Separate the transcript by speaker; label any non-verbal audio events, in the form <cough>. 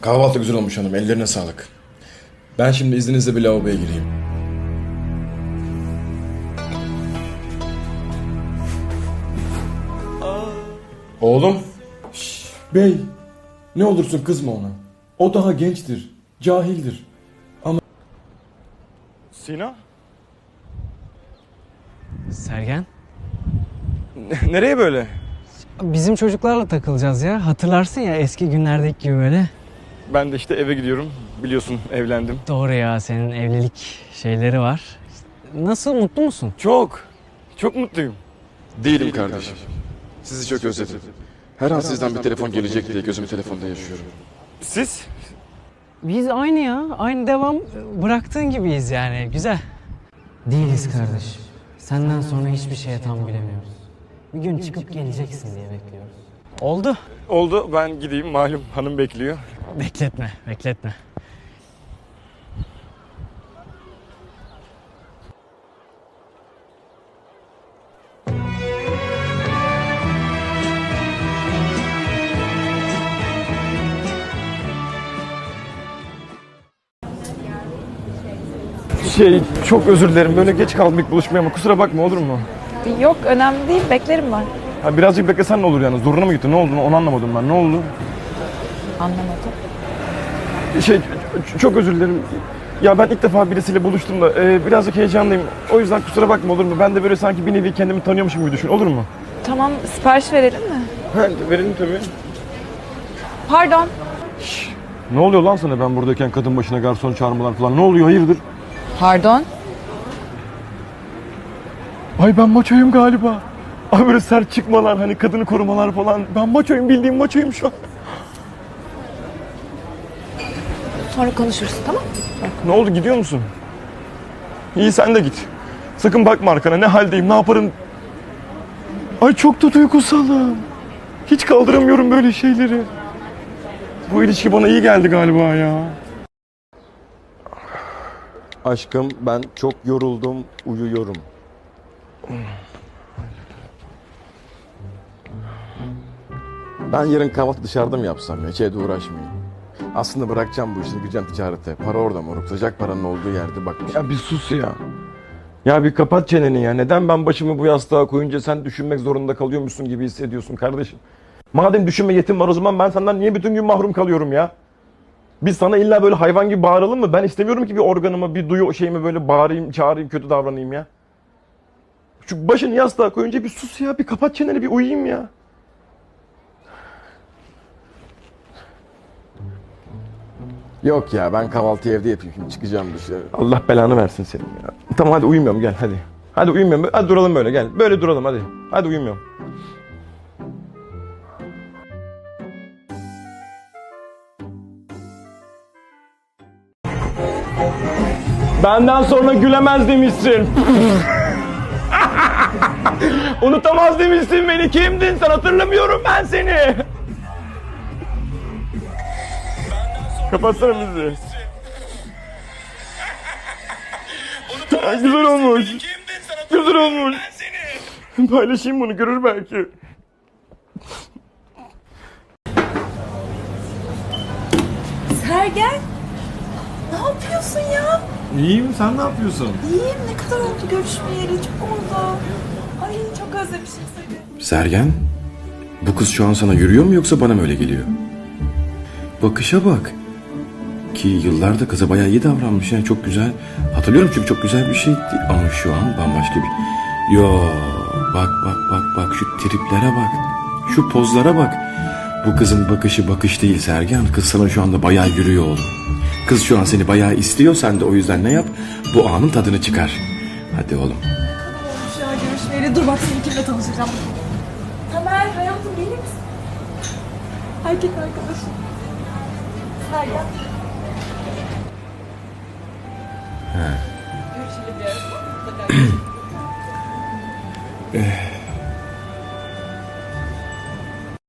Speaker 1: Kahvaltı güzel olmuş hanım. Ellerine sağlık. Ben şimdi izninizle bir lavaboya gireyim. Oğlum. Şş, bey. Ne olursun kızma ona. O daha gençtir. Cahildir.
Speaker 2: Sina?
Speaker 3: Sergen?
Speaker 2: Nereye böyle?
Speaker 3: Bizim çocuklarla takılacağız ya. Hatırlarsın ya eski günlerdeki gibi böyle.
Speaker 2: Ben de işte eve gidiyorum. Biliyorsun evlendim.
Speaker 3: Doğru ya senin evlilik şeyleri var. Nasıl mutlu musun?
Speaker 2: Çok. Çok mutluyum.
Speaker 1: Değilim kardeşim. Sizi çok özledim. Her an sizden bir telefon gelecek diye gözümü telefonda yaşıyorum.
Speaker 2: Siz?
Speaker 3: Biz aynı ya. Aynı devam bıraktığın gibiyiz yani. Güzel. Değiliz kardeşim. Senden sonra hiçbir şeye tam bilemiyoruz. Bir gün çıkıp geleceksin diye bekliyoruz. Oldu.
Speaker 2: Oldu. Ben gideyim. Malum hanım bekliyor.
Speaker 3: Bekletme, bekletme.
Speaker 2: Şey çok özür dilerim. Böyle geç kaldım ilk buluşmaya ama kusura bakma olur mu?
Speaker 4: Yok önemli değil beklerim ben.
Speaker 2: Ha, birazcık beklesen ne olur yani? Zoruna mı gitti? Ne oldu? Onu anlamadım ben. Ne oldu?
Speaker 4: Anlamadım.
Speaker 2: Şey çok özür dilerim. Ya ben ilk defa birisiyle buluştum da e, birazcık heyecanlıyım. O yüzden kusura bakma olur mu? Ben de böyle sanki bir nevi kendimi tanıyormuşum gibi düşün. Olur mu?
Speaker 4: Tamam sipariş verelim mi?
Speaker 2: Ha, verelim tabii.
Speaker 4: Pardon.
Speaker 2: Ne oluyor lan sana ben buradayken kadın başına garson çağırmalar falan? Ne oluyor? Hayırdır?
Speaker 4: Pardon.
Speaker 2: Ay ben maçoyum galiba. Ay böyle sert çıkmalar hani kadını korumalar falan. Ben maçoyum bildiğim maçoyum şu an.
Speaker 4: Sonra konuşuruz tamam
Speaker 2: Ne oldu gidiyor musun? İyi sen de git. Sakın bakma arkana ne haldeyim ne yaparım. Ay çok da duygusalım. Hiç kaldıramıyorum böyle şeyleri. Bu ilişki bana iyi geldi galiba ya.
Speaker 5: Aşkım ben çok yoruldum, uyuyorum. Ben yarın kahvaltı dışarıda mı yapsam ya? Hiç evde uğraşmayayım. Aslında bırakacağım bu işi, gireceğim ticarete. Para orada moruk. Sıcak paranın olduğu yerde bak.
Speaker 2: Ya bir sus ya. Ya bir kapat çeneni ya. Neden ben başımı bu yastığa koyunca sen düşünmek zorunda kalıyormuşsun gibi hissediyorsun kardeşim? Madem düşünme yetim var o zaman ben senden niye bütün gün mahrum kalıyorum ya? Biz sana illa böyle hayvan gibi bağıralım mı? Ben istemiyorum ki bir organıma, bir duyu şeyime böyle bağırayım, çağırayım, kötü davranayım ya. Şu başını yastığa koyunca bir sus ya, bir kapat çeneni, bir uyuyayım ya.
Speaker 5: Yok ya ben kahvaltıyı evde yapayım. Şimdi çıkacağım dışarı.
Speaker 2: Allah belanı versin senin ya. Tamam hadi uyumuyorum gel hadi. Hadi uyumuyorum. Hadi duralım böyle gel. Böyle duralım hadi. Hadi uyumuyorum. Benden sonra gülemez demişsin. <laughs> Unutamaz demişsin beni. Kimdin sen? Hatırlamıyorum ben seni. Kapatsana bizi. Ha, güzel olmuş. Güzel olmuş. Paylaşayım bunu görür belki.
Speaker 4: Sergen. Ne yapıyorsun ya?
Speaker 1: İyiyim sen ne yapıyorsun?
Speaker 4: İyiyim ne kadar oldu görüşmeyeli çok oldu. Ay çok özlemişim seni.
Speaker 1: Sergen, bu kız şu an sana yürüyor mu yoksa bana mı öyle geliyor? Bakışa bak. Ki yıllarda kıza bayağı iyi davranmış yani çok güzel. Hatırlıyorum çünkü çok güzel bir şeydi ama şu an bambaşka bir... Yo bak bak bak bak şu triplere bak. Şu pozlara bak. Bu kızın bakışı bakış değil Sergen. Kız sana şu anda bayağı yürüyor oğlum. Kız şu an seni bayağı istiyor sen de o yüzden ne yap? Bu anın tadını çıkar. Hadi oğlum.
Speaker 4: Şu an görüşmeyeli dur bak seni kimle tanışacağım. Tamer hayatım misin? Erkek arkadaşım. Sergen. à. <clears throat> <clears throat>